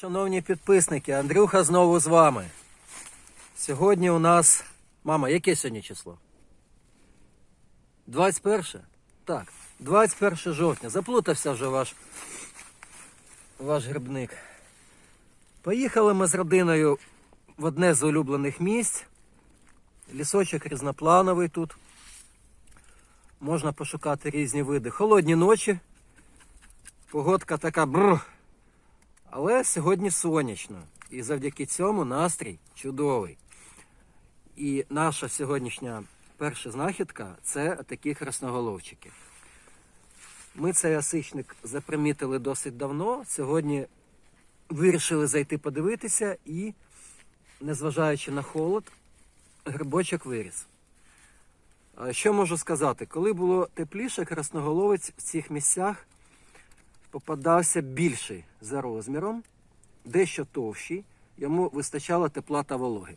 Шановні підписники, Андрюха знову з вами. Сьогодні у нас. Мама, яке сьогодні число? 21? Так, 21 жовтня. Заплутався вже ваш, ваш грибник. Поїхали ми з родиною в одне з улюблених місць. Лісочок різноплановий тут. Можна пошукати різні види. Холодні ночі. Погодка така бр. Але сьогодні сонячно. І завдяки цьому настрій чудовий. І наша сьогоднішня перша знахідка це такі красноголовчики. Ми цей осичник запримітили досить давно. Сьогодні вирішили зайти подивитися і, незважаючи на холод, грибочок виріс. Що можу сказати? Коли було тепліше, красноголовець в цих місцях попадався більший за розміром, дещо товщий, йому вистачало тепла та вологи.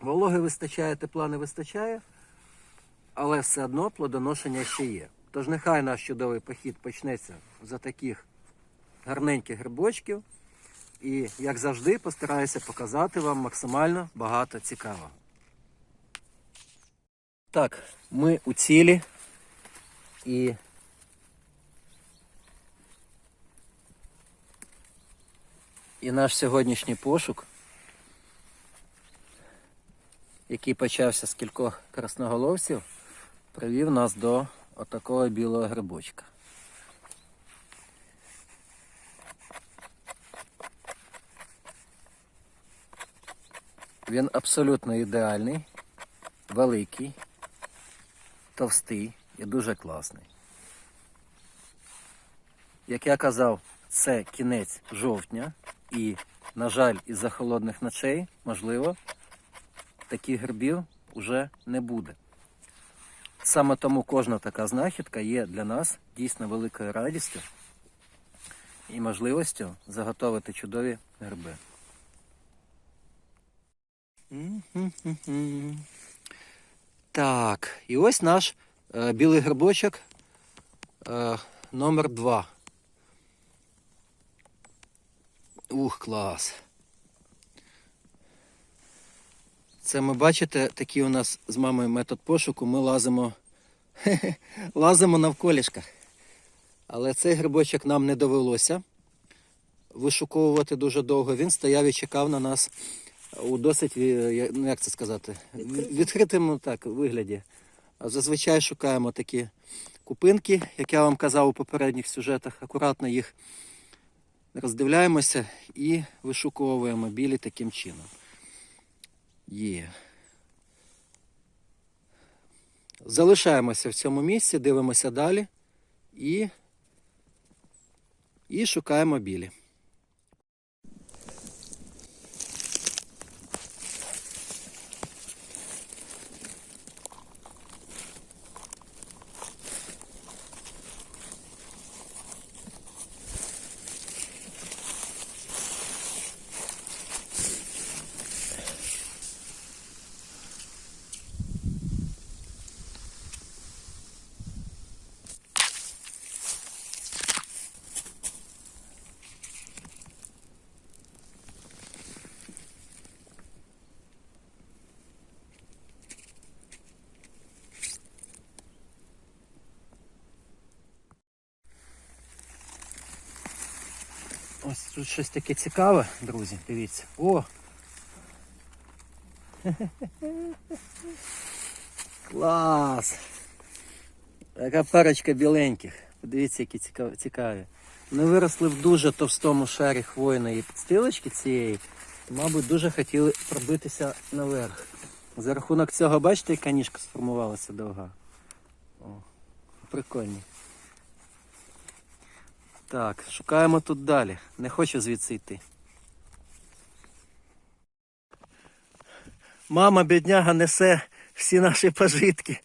Вологи вистачає, тепла не вистачає, але все одно плодоношення ще є. Тож нехай наш чудовий похід почнеться за таких гарненьких грибочків. І, як завжди, постараюся показати вам максимально багато цікавого. Так, ми у цілі і І наш сьогоднішній пошук, який почався з кількох красноголовців, привів нас до отакого білого грибочка. Він абсолютно ідеальний, великий, товстий і дуже класний. Як я казав, це кінець жовтня. І, на жаль, із-за холодних ночей, можливо, таких грибів уже не буде. Саме тому кожна така знахідка є для нас дійсно великою радістю і можливістю заготовити чудові гриби. Так, і ось наш е, білий грибочок е, номер 2. Ух, клас. Це ми бачите, такий у нас з мамою метод пошуку. Ми лазимо, лазимо навколішках. Але цей грибочок нам не довелося вишуковувати дуже довго. Він стояв і чекав на нас у досить, е, ну як це сказати, відкритому так, вигляді. Зазвичай шукаємо такі купинки, як я вам казав у попередніх сюжетах, акуратно їх роздивляємося і вишуковуємо білі таким чином. Є. Залишаємося в цьому місці, дивимося далі і, і шукаємо білі. Ось тут щось таке цікаве, друзі, дивіться. О! Клас! Така парочка біленьких. Подивіться, які цікаві. Вони виросли в дуже товстому шарі хвойної підстилочки цієї. Мабуть, дуже хотіли пробитися наверх. За рахунок цього, бачите, яка ніжка сформувалася довга. О, прикольні. Так, шукаємо тут далі. Не хочу звідси йти. Мама бідняга несе всі наші пожитки,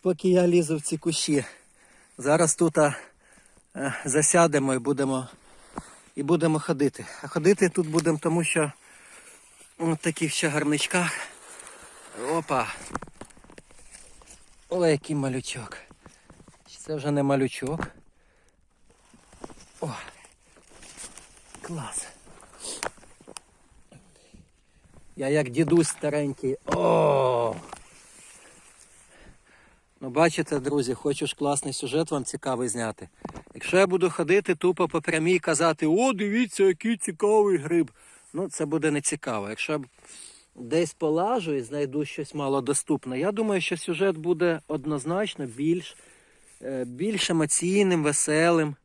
поки я лізу в ці кущі. Зараз тут а, е, засядемо і будемо, і будемо ходити. А ходити тут будемо, тому що в таких ще гарничках. Опа. Ой, який малючок. Це вже не малючок. О! Клас! Я як дідусь старенький. О! Ну, бачите, друзі, хочу ж класний сюжет вам цікавий зняти. Якщо я буду ходити тупо по прямій і казати, о, дивіться, який цікавий гриб. Ну, це буде не цікаво. Якщо я десь полажу і знайду щось малодоступне, я думаю, що сюжет буде однозначно більш, е, більш емоційним, веселим.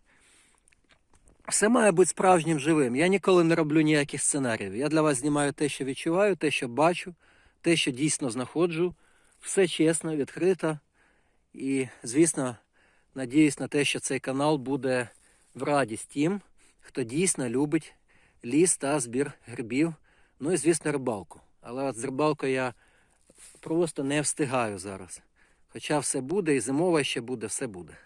Все має бути справжнім живим. Я ніколи не роблю ніяких сценаріїв. Я для вас знімаю те, що відчуваю, те, що бачу, те, що дійсно знаходжу. Все чесно, відкрито. І, звісно, надіюсь на те, що цей канал буде в радість тим, хто дійсно любить ліс та збір грибів. Ну і, звісно, рибалку. Але от з рибалкою я просто не встигаю зараз. Хоча все буде, і зимова ще буде, все буде.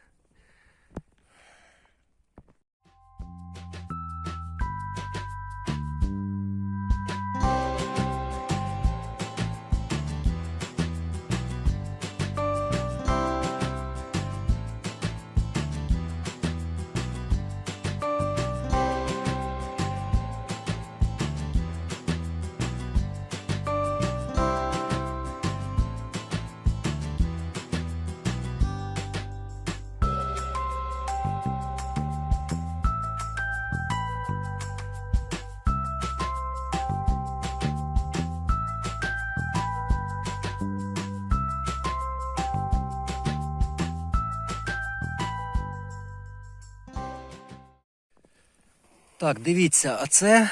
Так, дивіться, а це.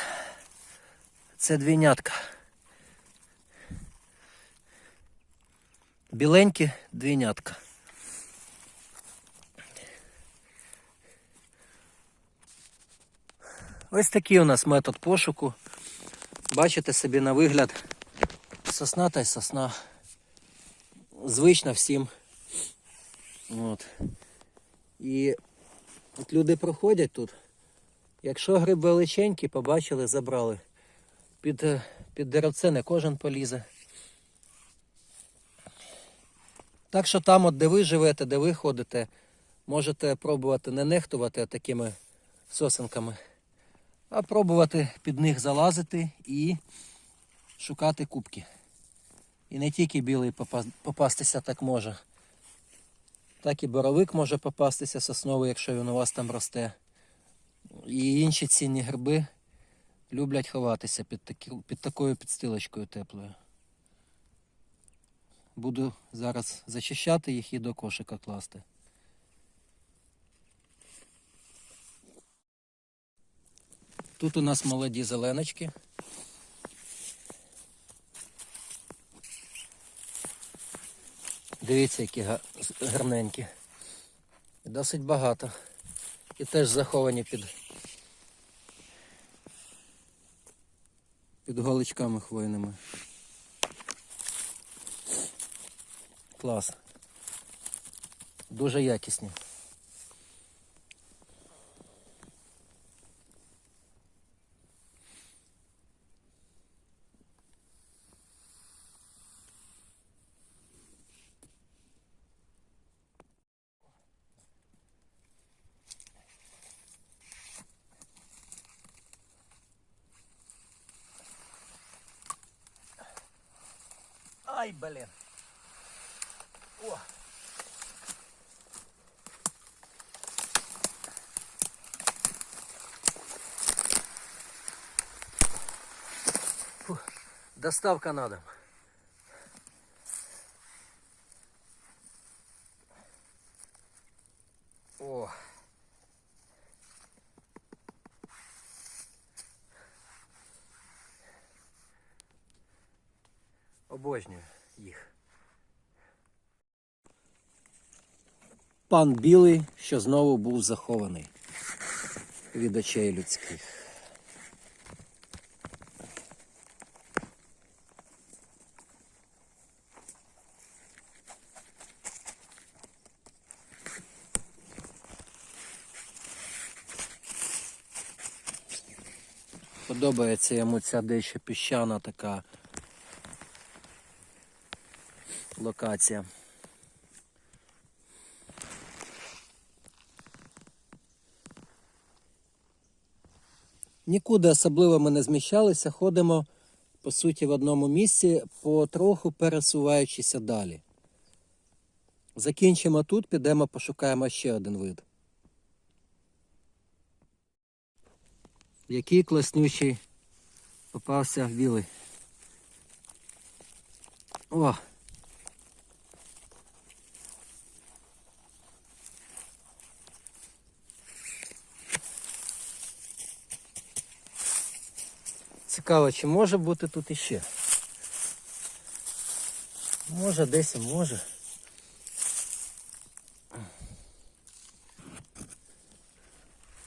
Це двійнятка. Біленькі двійнятка. Ось такий у нас метод пошуку. Бачите собі на вигляд сосна та й сосна. Звична всім. От. І от люди проходять тут. Якщо гриб величенький, побачили, забрали. Під, е, під деревце не кожен полізе. Так що там, от де ви живете, де ви ходите, можете пробувати не нехтувати такими сосенками, а пробувати під них залазити і шукати кубки. І не тільки білий попастися так може, так і боровик може попастися сосновий, якщо він у вас там росте. І інші цінні гриби люблять ховатися під, такі, під такою підстилочкою теплою. Буду зараз зачищати їх і до кошика класти. Тут у нас молоді зеленочки. Дивіться, які гарненькі. Досить багато. І теж заховані під, під голичками хвойними. Клас. Дуже якісні. Ай, блин. О. Фух, Доставка на дом. Обожнюю їх. Пан білий, що знову був захований від очей людських. Подобається йому ця дещо піщана така локація. Нікуди особливо ми не зміщалися, ходимо по суті, в одному місці, потроху пересуваючися далі. Закінчимо тут, підемо пошукаємо ще один вид. Який класнючий попався білий. О! Цікаво, чи може бути тут іще? Може, десь може.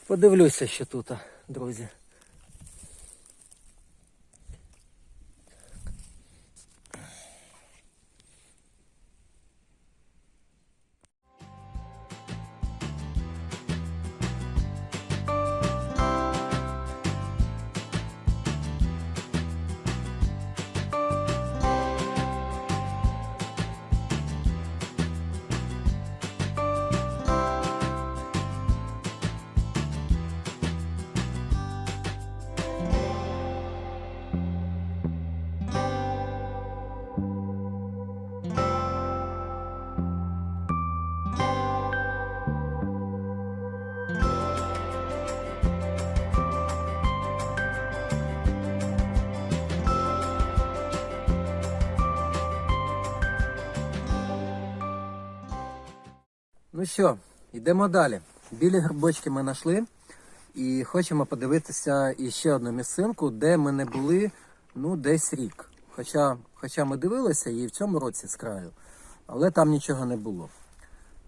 Подивлюся, що тут, друзі. Ну що, йдемо далі. Білі грибочки ми знайшли і хочемо подивитися іще одну місцинку, де ми не були ну, десь рік. Хоча, хоча ми дивилися її в цьому році з краю, але там нічого не було.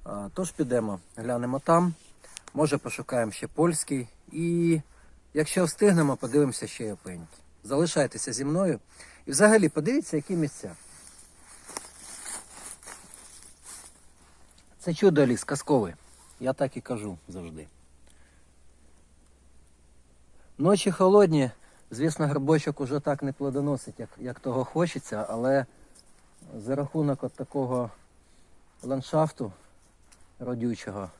А, тож підемо, глянемо там, може пошукаємо ще польський і якщо встигнемо, подивимося ще й опеньки. Залишайтеся зі мною. І взагалі подивіться, які місця. Це чудо ліс казковий. Я так і кажу завжди. Ночі холодні, звісно, грибочок уже так не плодоносить, як, як того хочеться, але за рахунок от такого ландшафту родючого,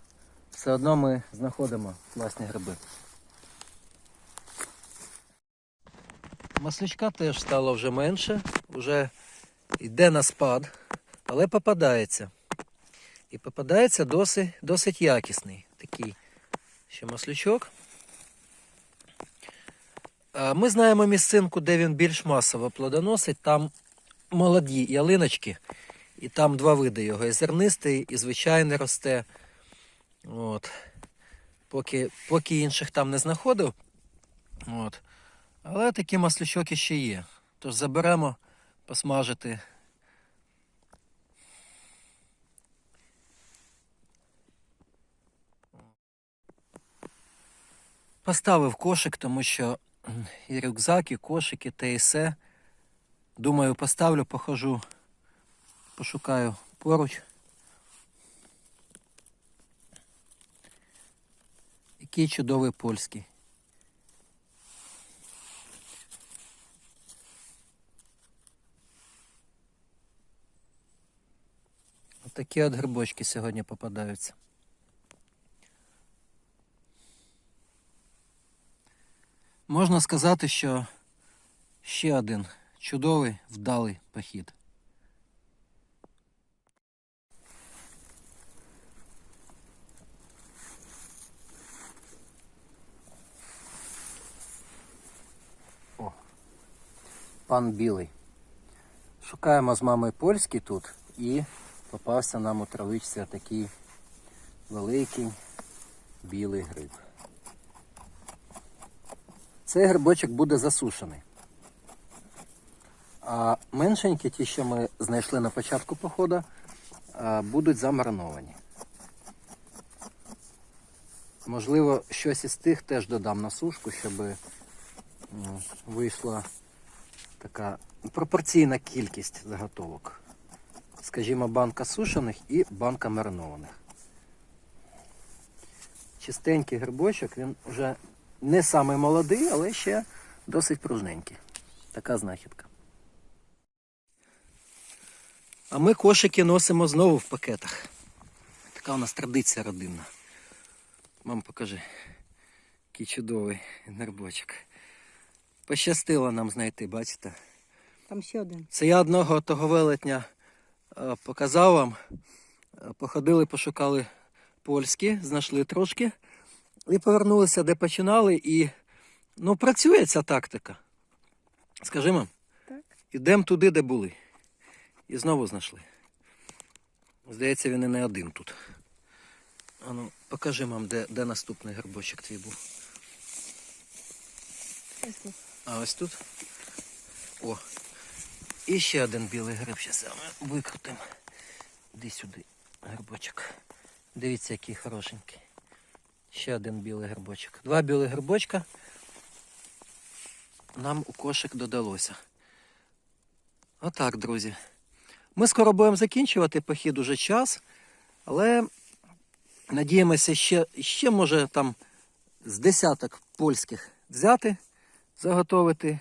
все одно ми знаходимо класні гриби. Маслючка теж стало вже менше, вже йде на спад, але попадається. І попадається досить, досить якісний такий ще маслючок. Ми знаємо місцинку, де він більш масово плодоносить. Там молоді ялиночки, і там два види його: і зернистий, і звичайний росте. От. Поки, поки інших там не знаходив. От. Але такий маслючок іще є. Тож заберемо посмажити. Поставив кошик, тому що і рюкзак, і кошик, і те і все. Думаю, поставлю, похожу, пошукаю поруч. Який чудовий польський. Отакі от грибочки сьогодні попадаються. Можна сказати, що ще один чудовий вдалий похід. О, пан білий. Шукаємо з мамою польський тут і попався нам у травичці такий великий білий гриб. Цей грибочок буде засушений. А меншенькі, ті, що ми знайшли на початку походу, будуть замариновані. Можливо, щось із тих теж додам на сушку, щоб вийшла така пропорційна кількість заготовок. Скажімо, банка сушених і банка маринованих. Чистенький грибочок, він вже не самий молодий, але ще досить пружненький. Така знахідка. А ми кошики носимо знову в пакетах. Така у нас традиція родинна. Мам, покажи, який чудовий грибочок. Пощастило нам знайти, бачите? Там ще один. Це я одного того велетня е, показав вам. Е, Походили, пошукали польські, знайшли трошки і повернулися, де починали. І ну, працює ця тактика. Скажімо, Так. ідемо туди, де були. І знову знайшли. Здається, він і не один тут. Ану, покажи мам, де, де наступний грибочок твій був. Ось тут. А ось тут. О. І ще один білий гриб. Зараз викрутимо. Іди сюди, грибочок. Дивіться, який хорошенький. Ще один білий грибочок. Два білих грибочка нам у кошик додалося. Отак, друзі. Ми скоро будемо закінчувати похід уже час, але надіємося ще, ще може там з десяток польських взяти заготовити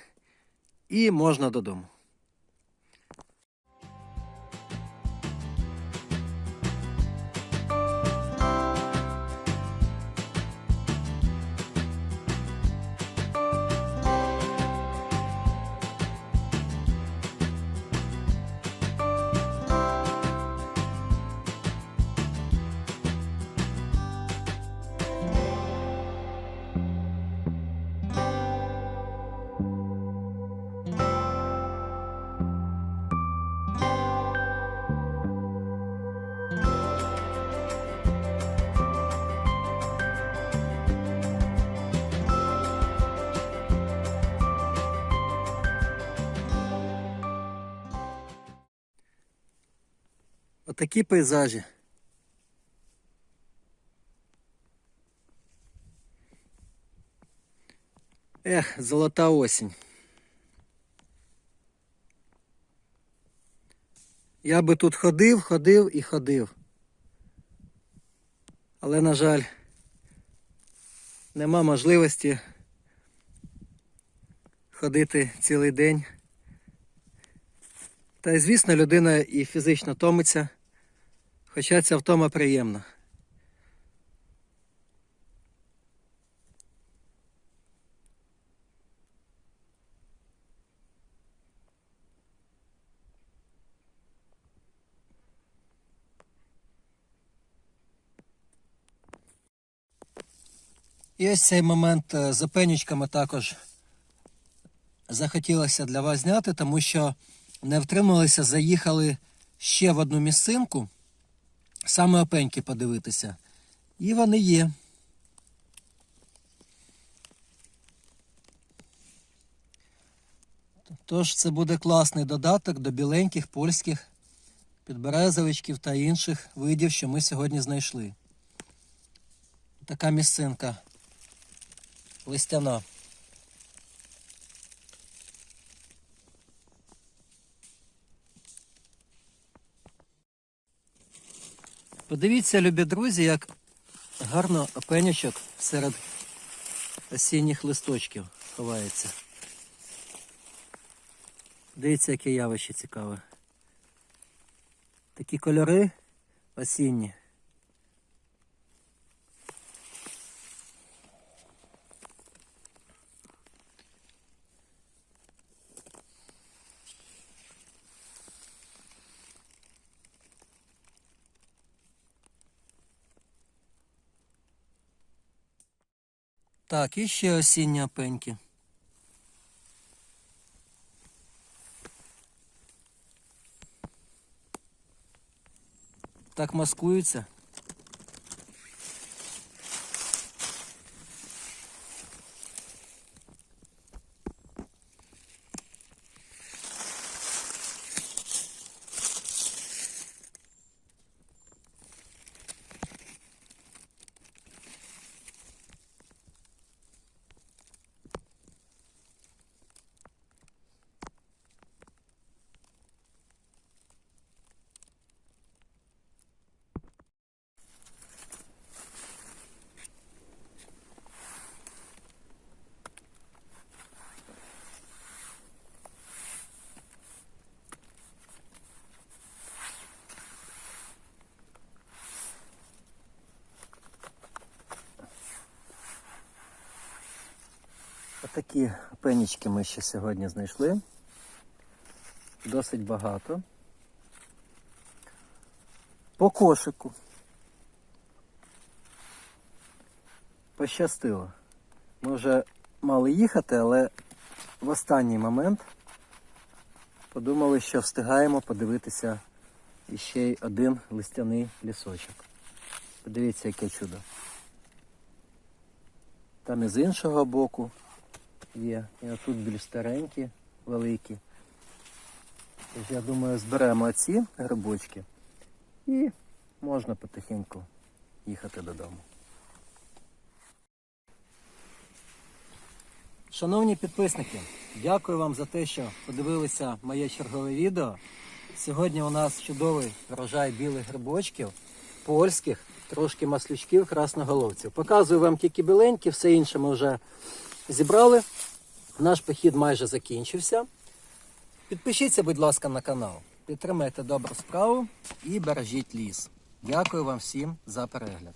і можна додому. Отакі пейзажі. Ех, золота осінь. Я би тут ходив, ходив і ходив. Але, на жаль, нема можливості ходити цілий день. Та й звісно, людина і фізично томиться, хоча ця втома приємна. І ось цей момент е, з опенючками також захотілося для вас зняти, тому що не втрималися, заїхали ще в одну місцинку, саме опеньки подивитися. І вони є. Тож це буде класний додаток до біленьких польських підберезовичків та інших видів, що ми сьогодні знайшли. Така місцинка листяна. Подивіться, любі друзі, як гарно пенячок серед осінніх листочків ховається. Дивіться, яке явище цікаве. Такі кольори осінні. Так, і ще осінні пеньки. Так маскуються. Отакі пенічки ми ще сьогодні знайшли. досить багато. По кошику. Пощастило. Ми вже мали їхати, але в останній момент подумали, що встигаємо подивитися іще й один листяний лісочок. Подивіться, яке чудо. Там і з іншого боку є. І отут більш старенькі, великі. Тож я думаю, зберемо ці грибочки і можна потихеньку їхати додому. Шановні підписники, дякую вам за те, що подивилися моє чергове відео. Сьогодні у нас чудовий врожай білих грибочків, польських, трошки маслючків, красноголовців. Показую вам тільки біленькі, все інше ми вже зібрали. Наш похід майже закінчився. Підпишіться, будь ласка, на канал. Підтримайте добру справу і бережіть ліс. Дякую вам всім за перегляд.